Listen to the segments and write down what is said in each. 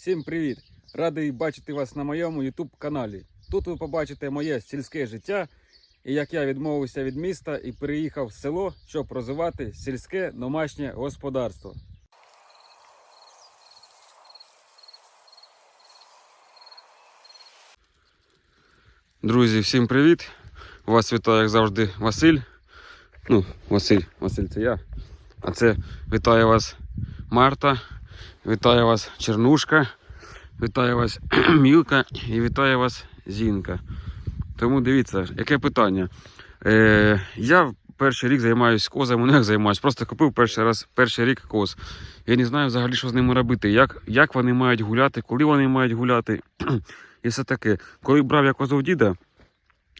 Всім привіт! Радий бачити вас на моєму YouTube каналі. Тут ви побачите моє сільське життя і як я відмовився від міста і переїхав в село, щоб розвивати сільське домашнє господарство. Друзі, всім привіт! Вас вітає, як завжди, Василь. Ну, Василь, Василь це я. А це вітає вас Марта, вітає вас Чернушка, вітає вас Мілка і вітає вас Зінка. Тому дивіться, яке питання. Е, я перший рік займаюся козами, ну як займаюся, просто купив перший раз перший рік коз. Я не знаю взагалі, що з ними робити, як, як вони мають гуляти, коли вони мають гуляти. і все таке. Коли брав я козу в діда,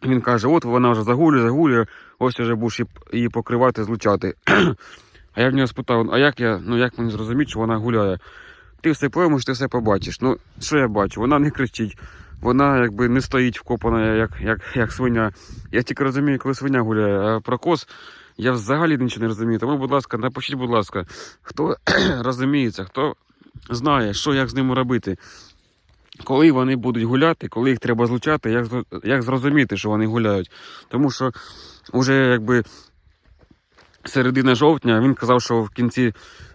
він каже: от вона вже загулює, загулює, ось вже будеш її покривати, злучати. А я в нього спитав, а як я, ну як мені зрозуміти, що вона гуляє? Ти все поймеш, ти все побачиш. Ну, що я бачу? Вона не кричить, вона якби не стоїть вкопана, як, як, як свиня. Я тільки розумію, коли свиня гуляє, а про коз я взагалі нічого не розумію. Тому, будь ласка, напишіть, будь ласка, хто розуміється, хто знає, що як з ними робити. Коли вони будуть гуляти, коли їх треба злучати, як, як зрозуміти, що вони гуляють. Тому що вже якби середина жовтня, він казав, що в кінці,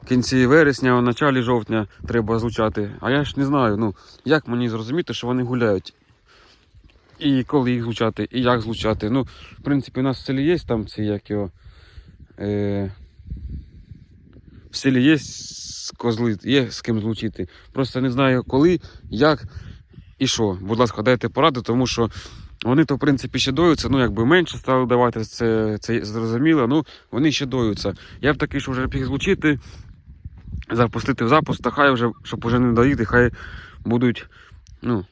кінці вересня, в началі жовтня треба злучати. А я ж не знаю, ну, як мені зрозуміти, що вони гуляють. І коли їх злучати, і як злучати. Ну, в принципі, у нас в селі є там ці як його. Е, в селі є козли, є з ким злучити. Просто не знаю коли, як і що. Будь ласка, дайте поради, тому що вони то, в принципі, ще доються, ну якби менше стали давати, це, це зрозуміло, ну вони ще доються. Я б такий, що вже біг злучити, запустити в запуск, та хай вже, щоб вже не доїти, хай будуть, ну,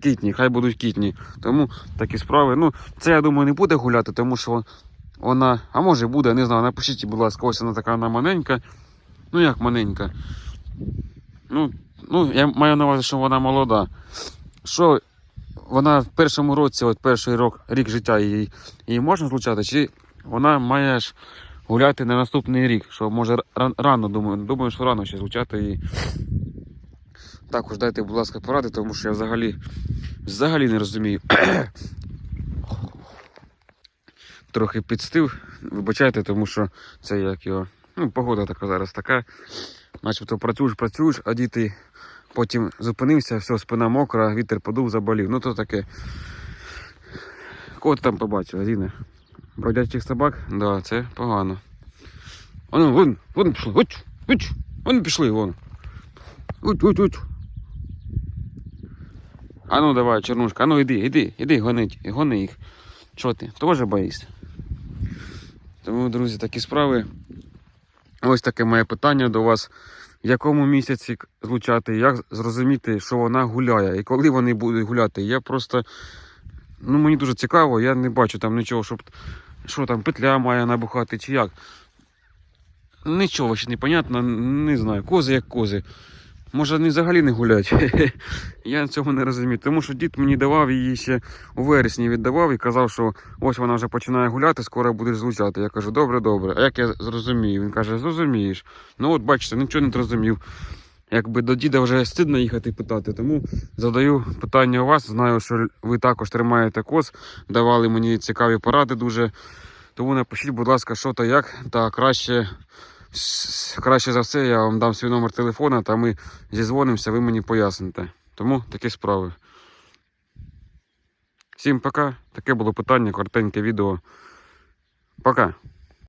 кітні, хай будуть кітні. Тому такі справи. Ну, це я думаю не буде гуляти, тому що вона, а може буде, не знаю, напишіть, будь ласка, ось вона така вона маленька. Ну як маленька. Ну, ну, я маю на увазі, що вона молода. Що вона в першому році, от перший рік, рік життя її, її можна злучати, чи вона має ж гуляти на наступний рік, що може рано думаю, думаю, що рано ще злучати її. Також дайте, будь ласка, поради, тому що я взагалі, взагалі не розумію. Трохи підстив, вибачайте, тому що це як його. Ну, погода така зараз така. Начебто працюєш, працюєш, а діти потім зупинився, все, спина мокра, вітер подув, заболів. Ну то таке. Кого ти там побачив, Азіна? Бродячих собак? Да, це погано. Ну, вон, вон пішли, уч, уч, вон пішли, вон. Уч, уч, уч. А ну давай, Чернушка, а ну іди, іди, іди, гонить, гони їх. Що ти, теж боїшся? Тому, друзі, такі справи. Ось таке моє питання до вас. В якому місяці злучати, як зрозуміти, що вона гуляє, і коли вони будуть гуляти. Я просто. Ну, мені дуже цікаво, я не бачу там нічого, щоб. Що там, петля має набухати чи як. Нічого ще не понятно, не знаю. Кози як кози. Може, вони взагалі не гулять. Я цього не розумію. Тому що дід мені давав її ще у вересні віддавав і казав, що ось вона вже починає гуляти, скоро будеш злучати. Я кажу, добре, добре. А як я зрозумію? Він каже, зрозумієш. Ну от бачите, нічого не зрозумів. Якби до діда вже стидно їхати питати, тому задаю питання у вас. Знаю, що ви також тримаєте коз, давали мені цікаві поради дуже. Тому напишіть, будь ласка, що та як, та краще, краще за все я вам дам свій номер телефона, та ми зізвонимося, ви мені поясните. Тому такі справи. Всім пока. Таке було питання, коротеньке відео. Пока.